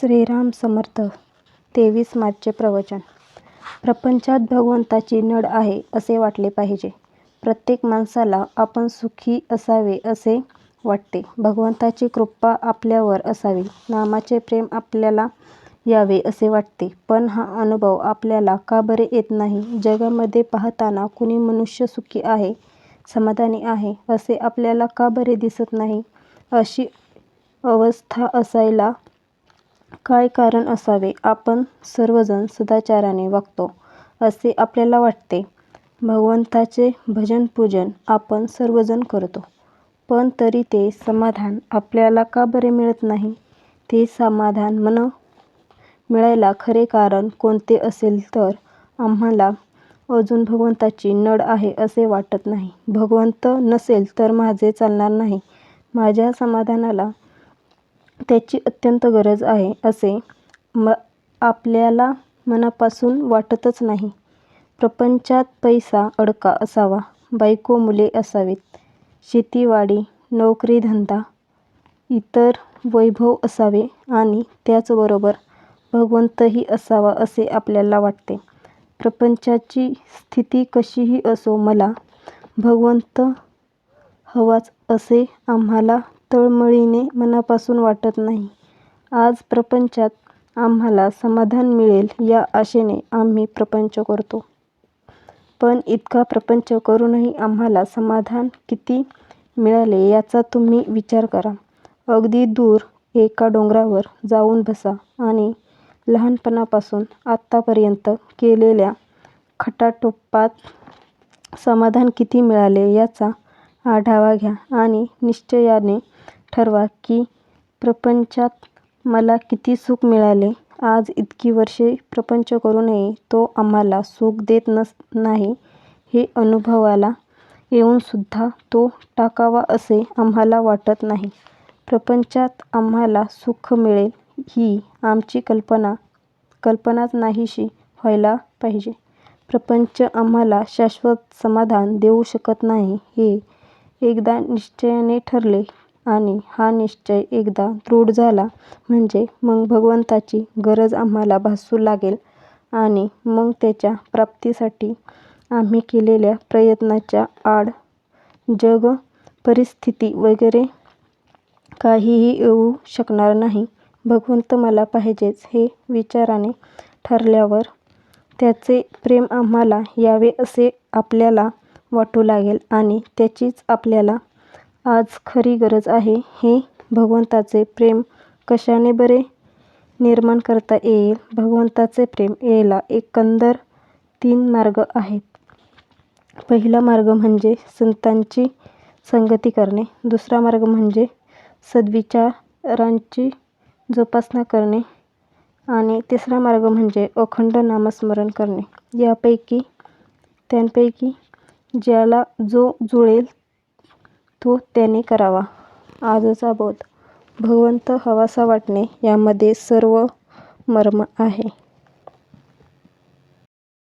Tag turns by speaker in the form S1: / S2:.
S1: श्रीराम समर्थ तेवीस मार्चचे प्रवचन प्रपंचात भगवंताची नड आहे असे वाटले पाहिजे. प्रत्येक माणसाला आपण सुखी असावे असे वाटते. भगवंताची कृपा आपल्यावर असावी, नामाचे प्रेम आपल्याला यावे असे वाटते. पण हा अनुभव आपल्याला का बरे येत नाही? जगामध्ये पाहताना कुणी मनुष्य सुखी आहे, समाधानी आहे असे आपल्याला का बरे दिसत नाही? अशी अवस्था असायला काय कारण असावे? आपण सर्वजण सदाचाराने वागतो असे आपल्याला वाटते. भगवंताचे भजन पूजन आपण सर्वजण करतो. पण तरी ते समाधान आपल्याला का बरे मिळत नाही? ते समाधान न मिळायला खरे कारण कोणते असेल तर आम्हाला अजून भगवंताची नड आहे असे वाटत नाही. भगवंत नसेल तर माझे चालणार नाही, माझ्या समाधानाला त्याची अत्यंत गरज आहे असे म आपल्याला मनापासून वाटतच नाही. प्रपंचात पैसा अडका असावा, बायको मुले असावीत, शेतीवाडी नोकरीधंदा इतर वैभव असावे आणि त्याचबरोबर भगवंतही असावा असे आपल्याला वाटते. प्रपंचाची स्थिती कशीही असो मला भगवंत हवाच असे आम्हाला तळमळीने मनापासून वाटत नाही. आज प्रपंचात आम्हाला समाधान मिळेल या आशेने आम्ही प्रपंच करतो. पण इतका प्रपंच करूनही आम्हाला समाधान किती मिळाले याचा तुम्ही विचार करा. अगदी दूर एका डोंगरावर जाऊन बसा आणि लहानपणापासून आत्तापर्यंत केलेल्या खटाटोपात समाधान किती मिळाले याचा आढावा घ्या आणि निश्चयाने ठरवा की प्रपंचात मला किती सुख मिळाले. आज इतकी वर्षे प्रपंच करूनही तो आम्हाला सुख देत नाही हे अनुभवाला येऊनसुद्धा तो टाकावा असे आम्हाला वाटत नाही. प्रपंचात आम्हाला सुख मिळेल ही आमची कल्पना कल्पनाच नाहीशी व्हायला पाहिजे. प्रपंच आम्हाला शाश्वत समाधान देऊ शकत नाही हे एकदा निश्चयाने ठरले आणि हा निश्चय एकदा दृढ झाला म्हणजे मग भगवंताची गरज आम्हाला भासू लागेल आणि मग त्याच्या प्राप्तीसाठी आम्ही केलेल्या प्रयत्नाच्या आड जग, परिस्थिती वगैरे काहीही येऊ शकणार नाही. भगवंत मला पाहिजेच हे विचाराने ठरल्यावर त्याचे प्रेम आम्हाला यावे असे आपल्याला वाटू लागेल आणि त्याचीच आपल्याला आज खरी गरज आहे. हे भगवंताचे प्रेम कशाने बरे निर्माण करता येईल? भगवंताचे प्रेम यायला एकंदर तीन मार्ग आहेत. पहिला मार्ग म्हणजे संतांची संगती करणे, दुसरा मार्ग म्हणजे सद्विचारांची जोपासना करणे आणि तिसरा मार्ग म्हणजे अखंड नामस्मरण करणे. यापैकी त्यांपैकी ज्याला जो जुळेल तो त्याने करावा. आजचा बोध भगवंत हवासा वाटणे यामध्ये सर्व मर्म आहे.